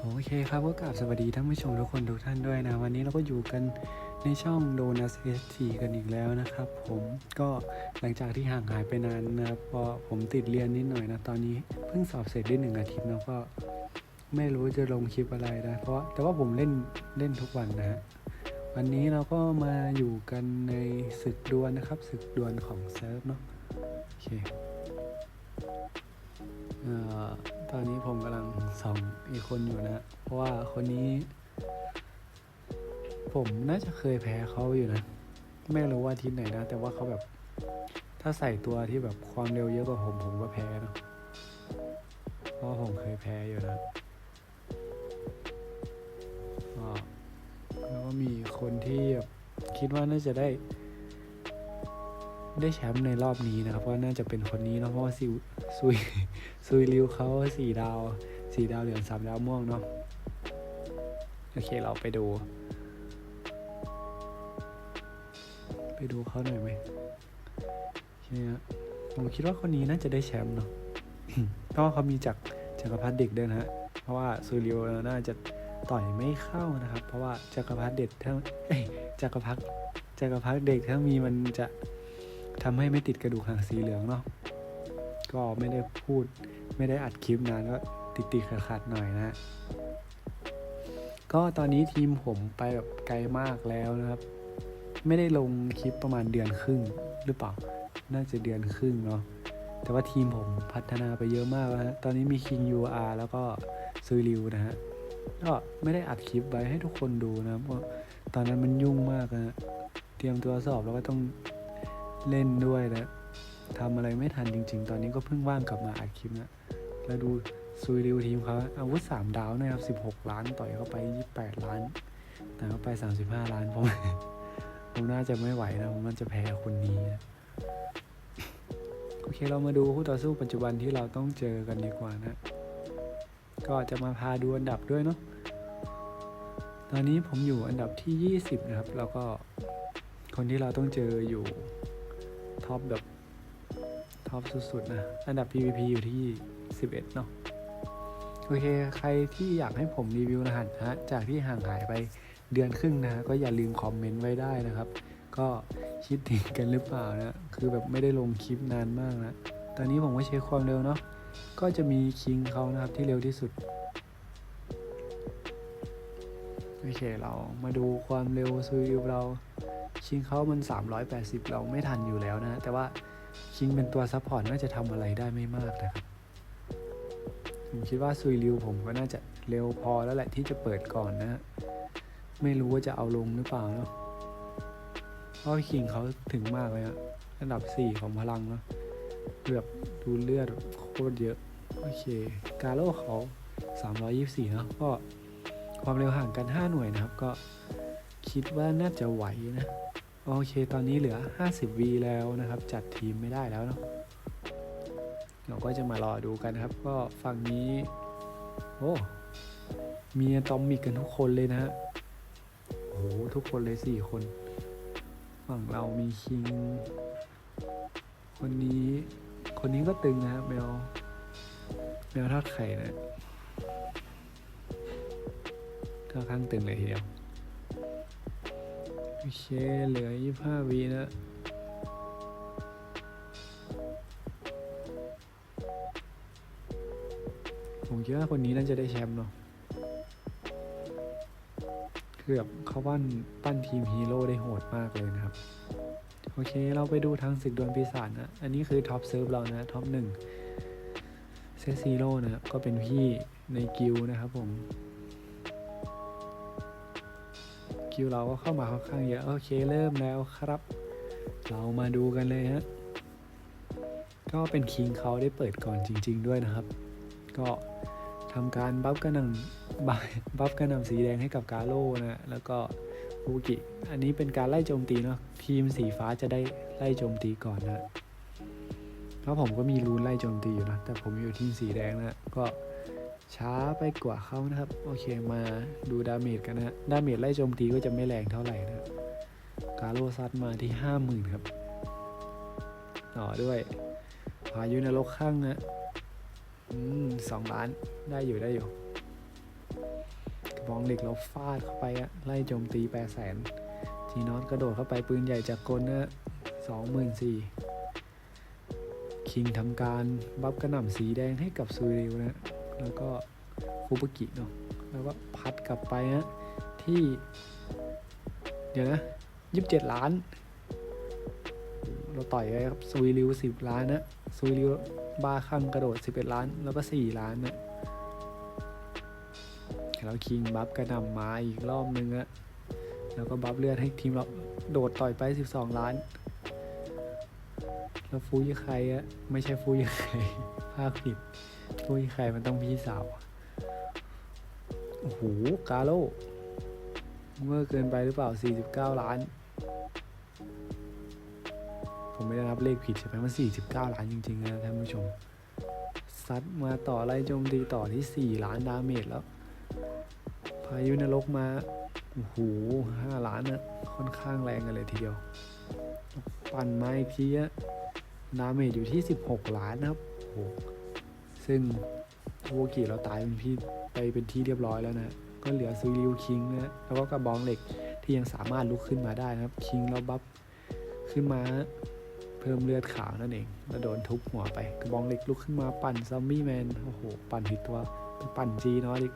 โอเคครับก็กราบสวัสดีท่านผู้ชมทุกคนทุกท่านด้วยนะ วันนี้เราก็อยู่กันในช่องโดนัสเอสทีกันอีกแล้วนะครับ ผมก็หลังจากที่ห่างหายไปนานนะพราะผมติดเรียนนิดหน่อยนะ ตอนนี้เพิ่งสอบเสร็จได้หนึ่งอาทิตย์นะก็ไม่รู้จะลงคลิปอะไรนะเพราะแต่ว่าผมเล่นเล่นทุกวันนะฮะวันนี้เราก็มาอยู่กันในศึกดวลนะครับศึกดวลของเซิร์ฟเนาะโอเคเอ่อ ตอนนี้ผมกำลังส่องอีกคนอยู่นะ เพราะว่าคนนี้ ผมน่าจะเคยแพ้เขาอยู่นะ ไม่รู้ว่าทีไหนนะ แต่ว่าเขาแบบ ถ้าใส่ตัวที่แบบความเร็วเยอะกว่าผมผมก็แพ้นะเพราะผมเคยแพ้อยู่นะแล้วก็มีคนที่แบบคิดว่าน่าจะได้ ได้แชมป์ในรอบนี้นะครับเพราะน่าจะเป็นคนนี้เนาะเพราะว่าซิว ซุยซุยริวเขาสี่ดาวสี่ดาวเหลืองสามดาวม่วงเนาะโอเคเราไปดู ไปดูเขาหน่อยไหมโอเคฮะผมคิดว่าคนนี้น่าจะได้แชมป์เนาะเพราะเขามีจากจักรพรรดิเด็กด้วยนะฮะเพราะว่าซุยริวน่าจะต่อยไม่เข้านะครับ เพราะว่าจักรพรรดิเด็กถ้าเอ้ยจักรพรรดิจักรพรรดิเด็กถ้ามีมันจะทำให้ไม่ติดกระดูกหางสีเหลืองเนาะ ก็ไม่ได้พูด ไม่ได้อัดคลิปนานก็ติดติดขัดๆหน่อยนะ ก็ตอนนี้ทีมผมไปแบบไกลมากแล้วนะครับ ไม่ได้ลงคลิปประมาณเดือนครึ่งหรือเปล่า น่าจะเดือนครึ่งเนาะ แต่ว่าทีมผมพัฒนาไปเยอะมากแล้วฮะ ตอนนี้มี King UR แล้วก็ซุยริวนะฮะ ก็ไม่ได้อัดคลิปไว้ให้ทุกคนดูนะเพราะตอนนั้นมันยุ่งมากนะฮะเตรียมตัวสอบแล้วก็ต้องเล่นด้วยนะ ทำอะไรไม่ทันจริง ๆ ตอนนี้ก็เพิ่งว่างกลับมาอัดคลิปนะ แล้วดูซุยริวทีมเขาอาวุธสามดาวนะครับ16 ล้านต่อยเข้าไป 28 ล้าน แต่เข้าไป 35 ล้านผมผมน่าจะไม่ไหวนะผมน่าจะแพ้คนนี้นะโอเคเรามาดูคู่ต่อสู้ปัจจุบันที่เราต้องเจอกันดีกว่านะ ก็จะมาพาดูอันดับด้วยเนาะตอนนี้ผมอยู่อันดับที่ 20 นะครับ แล้วก็คนที่เราต้องเจออยู่ท็อปแบบ ท็อปสุดๆนะ อันดับ PVP อยู่ที่ 11 เนาะ โอเค ใครที่อยากให้ผมรีวิวรหัสนะฮะจากที่ห่างหายไปเดือนครึ่งนะฮะก็อย่าลืมคอมเมนต์ไว้ได้นะครับ ก็คิดถึงกันหรือเปล่านะ คือแบบไม่ได้ลงคลิปนานมากนะ ตอนนี้ผมก็เช็คความเร็วเนาะ ก็จะมีคิงเขานะครับที่เร็วที่สุด โอเค เรามาดูความเร็วซูริวเรา คิงเขามัน 380 เราไม่ทันอยู่แล้วนะ แต่ว่า คิงเป็นตัวซัพพอร์ตน่าจะทำอะไรได้ไม่มากนะครับ ผมคิดว่าซุยริวผมก็น่าจะเร็วพอแล้วแหละที่จะเปิดก่อนนะ ไม่รู้ว่าจะเอาลงหรือเปล่าเนาะเพราะคิงเขาถึงมากเลยอะอันดับ 4 ของพลังเนาะเลือบดูเลือดโคตรเยอะ โอเค กาโร่เขา 324 เนาะก็ความเร็วห่างกัน 5 หน่วยนะครับ ก็คิดว่าน่าจะไหวนะ โอเค ตอนนี้เหลือ 50 วีแล้วนะครับ จัดทีมไม่ได้แล้วเนาะเราก็จะมารอดูกันครับ ก็ฝั่งนี้ โอ้ มีอะตอมมิกกันทุกคนเลยนะฮะ โอ้โหทุกคนเลย 4 คน ฝั่งเรามีคิง คนนี้ คนนี้ก็ตึงนะครับแมว แมวทอดไข่นะค่อนข้างตึงเลยทีเดียว โอเค เหลือ 25วีนะผมคิดว่าคนนี้น่าจะได้แชมป์เนาะคือบเขาปั้นปั้นทีมฮีโร่ได้โหดมากเลยนะครับ โอเคเราไปดูทางศึกดวลปีศาจนะ อันนี้คือท็อปเซิร์ฟเรานะ ท็อปหนึ่งเซซีโร่นะก็เป็นพี่ในกิลนะครับผม คิวเราก็เข้ามาค่อนข้างเยอะ โอเคเริ่มแล้วครับ เรามาดูกันเลยฮะ ก็เป็นคิงเขาได้เปิดก่อนจริง ๆ ด้วยนะครับ ก็ทำการบัฟกระหน่ำบัฟบัฟกระหน่ำสีแดงให้กับกาโร่นะแล้วก็ฟูกิ อันนี้เป็นการไล่โจมตีเนาะทีมสีฟ้าจะได้ไล่โจมตีก่อนนะเพราะผมก็มีรูนไล่โจมตีอยู่นะแต่ผมอยู่ทีมสีแดงนะก็ ช้าไปกว่าเขานะครับ โอเคมาดูดาเมจกันนะฮะดาเมจไล่โจมตีก็จะไม่แรงเท่าไหร่นะกาโลซัดมาที่ห้าหมื่นครับ ต่อด้วย พายุนรกข้างนะอืมสองล้านได้อยู่ได้อยู่กระบองเหล็กเราฟาดเข้าไปอะไล่โจมตีแปดแสนจีนอตกระโดดเข้าไปปืนใหญ่จากกลนะสองหมื่นสี่คิงทำการบัฟกระหน่ำสีแดงให้กับซูริวนะ แล้วก็ฟูบุกิเนาะแล้วก็พัดกลับไปนะที่ เดี๋ยวนะยี่สิบเจ็ดล้าน เราต่อยไปครับซุยริวสิบล้านนะซุยริวบ้าคังกระโดดสิบเอ็ดล้าน แล้วก็สี่ล้านนะแล้วคิงบัฟกระนำมาอีกรอบนึงอะแล้วก็บัฟเลือดให้ทีมเราโดดต่อยไปสิบสองล้านแล้วฟูยใครอะไม่ใช่ฟูยใครภาพผิด ฟูยี่ใครมันต้องพี่สาวโอ้โหกาโลเมื่อเกินไปหรือเปล่า 49 ล้าน ผมไม่ได้รับเลขผิดใช่ไหมมัน 49 ล้านจริงๆนะท่านผู้ชม ซัดมาต่อไล่โจมตีต่อที่ 4 ล้านดาเมจแล้ว พายุนรกมา โอ้โห5ล้านนะค่อนข้างแรงกันเลยทีเดียว ปั่นมาอีกทีอะดาเมจอยู่ที่ 16 ล้านนะครับโอ้ ซึ่งโวกิเราตายเป็นพี่ไปเป็นที่เรียบร้อยแล้วนะ ก็เหลือซูริวคิงนะแล้วก็กระบองเหล็กที่ยังสามารถลุกขึ้นมาได้นะครับ คิงเราบัฟขึ้นมาเพิ่มเลือดขาวนั่นเอง แล้วโดนทุบหัวไป กระบองเหล็กลุกขึ้นมาปั่นซอมบี้แมน โอ้โห ปั่นผิดตัวไปปั่นจีนออีก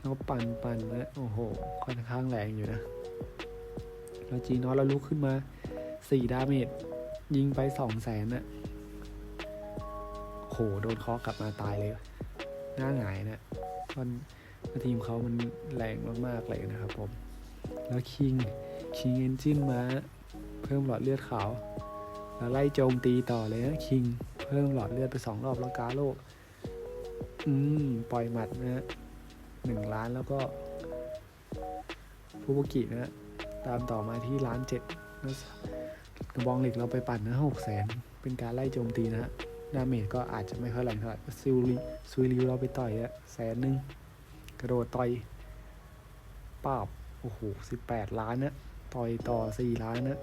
แล้วปั่นปั่นนะโอ้โห ค่อนข้างแรงอยู่นะ แล้วจีนอเราลุกขึ้นมาสี่ดาเมจ ยิงไปสองแสนนะ โอ้โหโดนเคาะกลับมาตายเลยหน้าหงายนะมันทีมเขามันแรงมากๆเลยนะครับผม แล้วคิงคิงเอนจินมาเพิ่มหลอดเลือดขาวแล้วไล่โจมตีต่อเลยนะคิงเพิ่มหลอดเลือดไปสองรอบแล้วกาโลอืม ปล่อยหมัดนะฮะหนึ่งล้านแล้วก็ฟูบุกินะฮะตามต่อมาที่ล้านเจ็ดกระบองเหล็กเราไปปั่นนะหกแสนเป็นการไล่โจมตีนะฮะ ดาเมจก็อาจจะไม่ค่อยแรงเท่าไหร่ซิลลิซุยริวเราไปต่อยอะแสนหนึ่งกระโดดต่อยปาบโอ้โหสิบแปดล้านเนะต่อยต่อสี่ล้านเนะ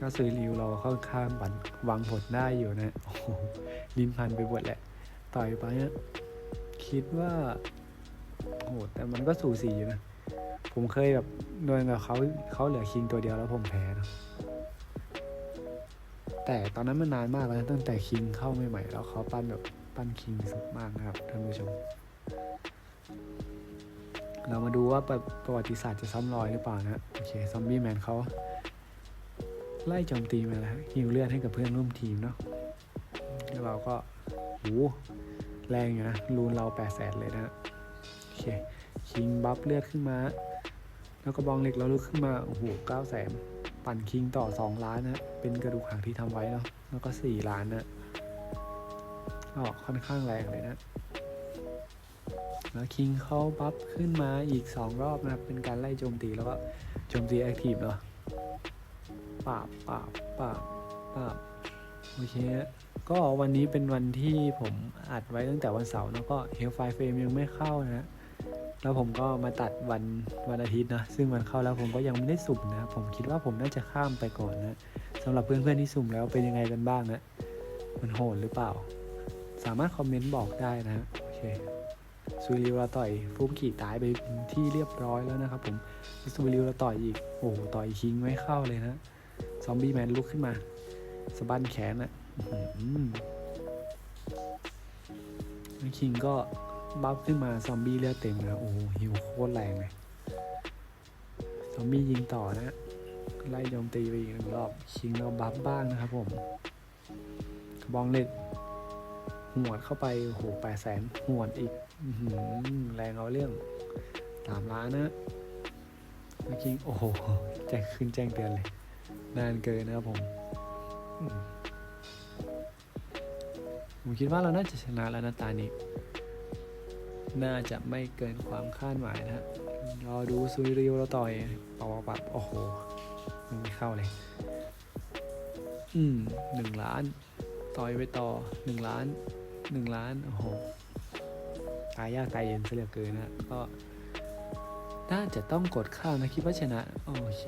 ก็ซุยริวเราค่อนข้างบันวางผลได้อยู่นะ โอ้โหลิ้นพันไปหมดแหละ ต่อยไปนะคิดว่าโอ้โหแต่มันก็สูสีอยู่นะ ผมเคยแบบโดนกับเขาเขาเหลือคิงตัวเดียวแล้วผมแพ้นะ แต่ตอนนั้นมันนานมากแล้วตั้งแต่คิงเข้าใหม่ๆแล้วเขาปั้นแบบปั้นคิงสุดมากนะครับท่านผู้ชม เรามาดูว่าประประวัติศาสตร์จะซ้ำรอยหรือเปล่านะโอเคซอมบี้แมนเขาไล่โจมตีมาแล้วฮิวเลือดให้กับเพื่อนร่วมทีมเนาะแล้วเราก็โหแรงอยู่นะรูนเราแปดแสนเลยนะโอเคคิงบัฟเลือดขึ้นมา แล้วก็บองเหล็กเราลุกขึ้นมาโอ้โหเก้าแสน ปั่นคิงต่อ 2 ล้านนะเป็นกระดูกหางที่ทำไว้เนาะแล้วก็ 4 ล้านนะก็ค่อนข้างแรงเลยนะแล้วคิงเขาบัฟขึ้นมาอีก 2 รอบนะครับ เป็นการไล่โจมตีแล้วก็โจมตีแอคทีฟเนาะปาบปาบปาบปาบโอเคนะก็วันนี้เป็นวันที่ผมอัดไว้ตั้งแต่วันเสาร์แล้วก็เฮลไฟเฟรมยังไม่เข้านะ แล้วผมก็มาตัดวันวันอาทิตย์นะซึ่งมันเข้าแล้วผมก็ยังไม่ได้สุ่มนะผมคิดว่าผมน่าจะข้ามไปก่อนนะสำหรับเพื่อนๆที่สุ่มแล้วเป็นยังไงกันบ้างนะมันโหดหรือเปล่า สามารถคอมเมนต์บอกได้นะโอเคซูริวเราต่อยฟุกขี่ตายไปที่เรียบร้อยแล้วนะครับผมซูริวเราต่อยอีกโอ้โหต่อยคิงไม่เข้าเลยนะซอมบี้แมนลุกขึ้นมาสะบั้นแขนอะอื้อหือแล้วคิงก็ บัฟขึ้นมาซอมบี้เลือดเต็มแล้วโอ้หิวโคตรแรงเลยซอมบี้ยิงต่อนะไล่โจมตีไปอีกหนึ่งรอบชิงเราบัฟบ้างนะครับผมกระบองเหล็กหวดเข้าไปโอ้โหแปดแสนหวดอีกอแรงเอาเรื่องสามล้านนะเมื่อกี้โอ้โหแจ้งขึ้นแจ้งเตือนเลย นานเกินนะครับผมอืมผมคิดว่าเราน่าจะชนะแล้วนะตานี้ น่าจะไม่เกินความคาดหมายนะฮะรอดูซุยริวเราต่อยปับปับโอ้โหมันไม่เข้าเลย อืมหนึ่งล้าน ต่อยไปต่อหนึ่งล้านหนึ่งล้าน โอ้โหตายยากตายเย็นเสียเหลือเกินนะก็น่าจะต้องกดข้าวนะคิดว่าชนะ โอเค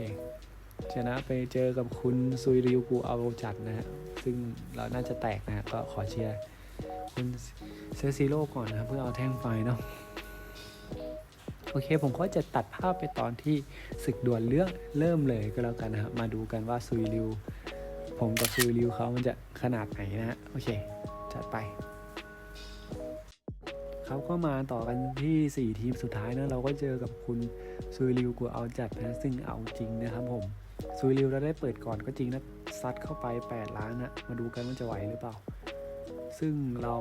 ชนะไปเจอกับคุณซุยริวกูเอาจัดนะฮะ ซึ่งเราน่าจะแตกนะฮะก็ขอเชียร์ คุณเซซิโร่ก่อนนะครับเพื่อเอาแท่งไฟเนาะโอเคผมก็จะตัดภาพไปตอนที่ศึกดวลเรื่องเริ่มเลยก็แล้วกันนะครับมาดูกันว่าซุยริว ผมกับซุยริวเขามันจะขนาดไหนนะฮะโอเค จัดไปเขาก็มาต่อกันที่ 4 ทีมสุดท้ายนะเราก็เจอกับคุณซุยริวกัวเอาจัดนะซึ่งเอาจริงนะครับผมซุยริวเราได้เปิดก่อนก็จริงนะซัดเข้าไป 8 ล้านนะมาดูกันว่าจะไหวหรือเปล่า ซึ่งเรา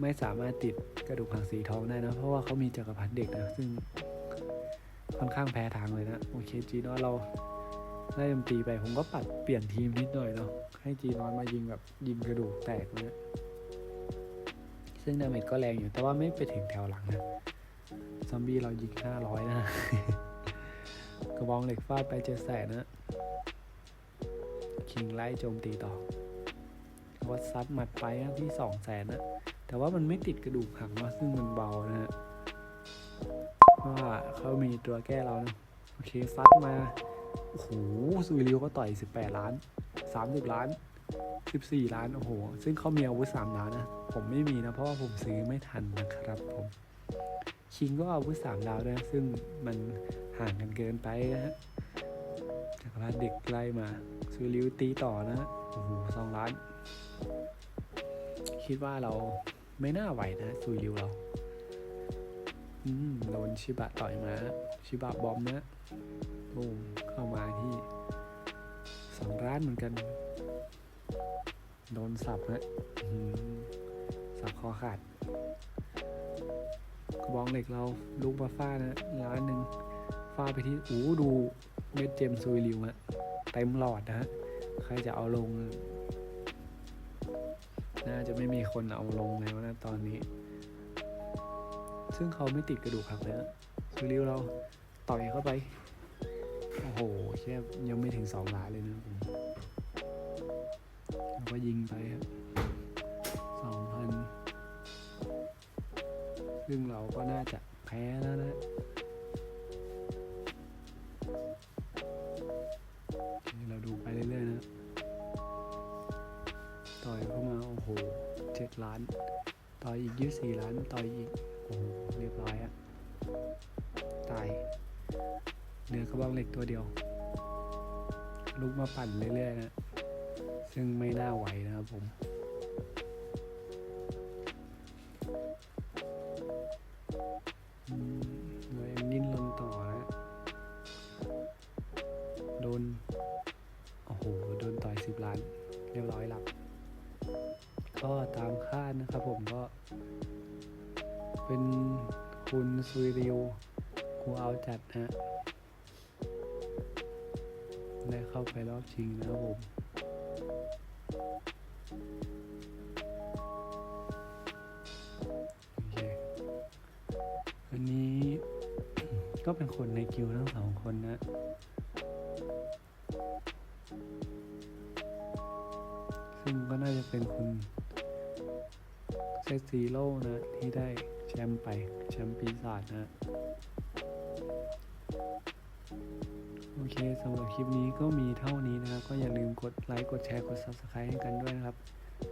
ไม่สามารถติดกระดูกหางสีทองได้นะ เพราะว่าเขามีจักรพรรดิเด็กนะ ซึ่งค่อนข้างแพ้ทางเลยนะ โอเคจีนอสเราได้ดนตรีไปผมก็ปัดเปลี่ยนทีมนิดหน่อยเนาะให้จีนอสมายิงแบบยิงกระดูกแตกนะซึ่งดาเมจก็แรงอยู่แต่ว่าไม่ไปถึงแถวหลังนะซอมบี้เรายิง 500 นะ กระบองเหล็กฟาดไปเจ็ดแสนนะ คิงไล่โจมตีต่อ วัดซัดหมัดไปนะที่สองแสนนะแต่ว่ามันไม่ติดกระดูกหักนาะซึ่งมันเบานะฮะเพราะว่าเขามีตัวแก้เรานะโอเคซัดมาโอ้โหซูริวก็ต่อย 18 ล้าน 30 ล้าน 14 ล้าน โอ้โห ซึ่งเขามีอาวุธ3ดาวนะ ผมไม่มีนะ เพราะว่าผมซื้อไม่ทันนะครับผม คิงก็อาวุธ3ดาวด้วยนะซึ่งมันห่างกันเกินไปนะฮะจักรพรรดิเด็กไล่มาซูริวตีต่อนะฮะ อ้โหสองล้าน คิดว่าเราไม่น่าไหวนะซุยริวเรา อืมโดนชิบะต่อยมา ชิบะบอมนะโอ้เข้ามาที่สองร้านเหมือนกัน โดนสับนะสับคอขาดกระบองเหล็กเราลูกมาฟาดนะล้านหนึ่งฟาดไปที่โอ้ดูเม็ดเจมซุยริวฮะเต็มหลอดนะฮะ ใครจะเอาลง น่าจะไม่มีคนเอาลงแล้วนะตอนนี้ ซึ่งเขาไม่ติดกระดูกหักเลยนะซูริวเราต่อยเข้าไป โอ้โหแค่ยังไม่ถึงสองหลาเลยนะผมเราก็ยิงไปครับสองพันซึ่งเราก็น่าจะแพ้แล้วนะ หเจ็ดล้าน ต่อยอีกยี่สี่ล้าน ต่อยอีก โอ้โห เรียบร้อยอะตาย เนื้อกระบองเหล็กตัวเดียว ลุกมาปั่นเรื่อยๆนะ ซึ่งไม่น่าไหวนะครับผมอืมเรายังดิ้นรนต่อนะโดน โอ้โห โดนต่อยสิบล้าน เรียบร้อยหลับ ก็ตามคาดนะครับผมก็ เป็นคุณซุยริวกูเอาจัดนะได้เข้าไปรอบชิงนะครับผมอันนี้ก็เป็นคนในกิวทั้งสองคนนะ ซึ่งก็น่าจะเป็นคุณ เซซีโร่นะที่ได้แชมป์ไปแชมป์ปีศาจนะโอเคสำหรับคลิปนี้ก็มีเท่านี้นะครับ ก็อย่าลืมกดไลค์ กดแชร์ กด Subscribe ให้กันด้วยนะครับ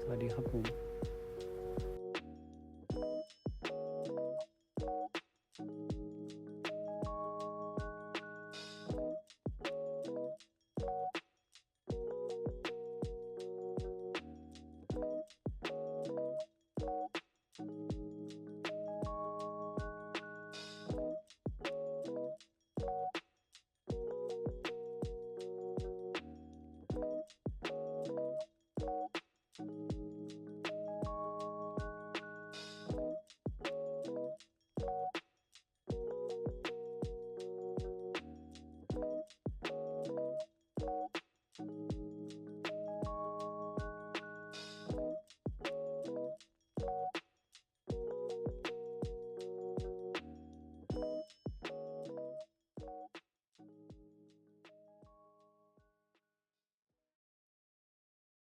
สวัสดีครับผม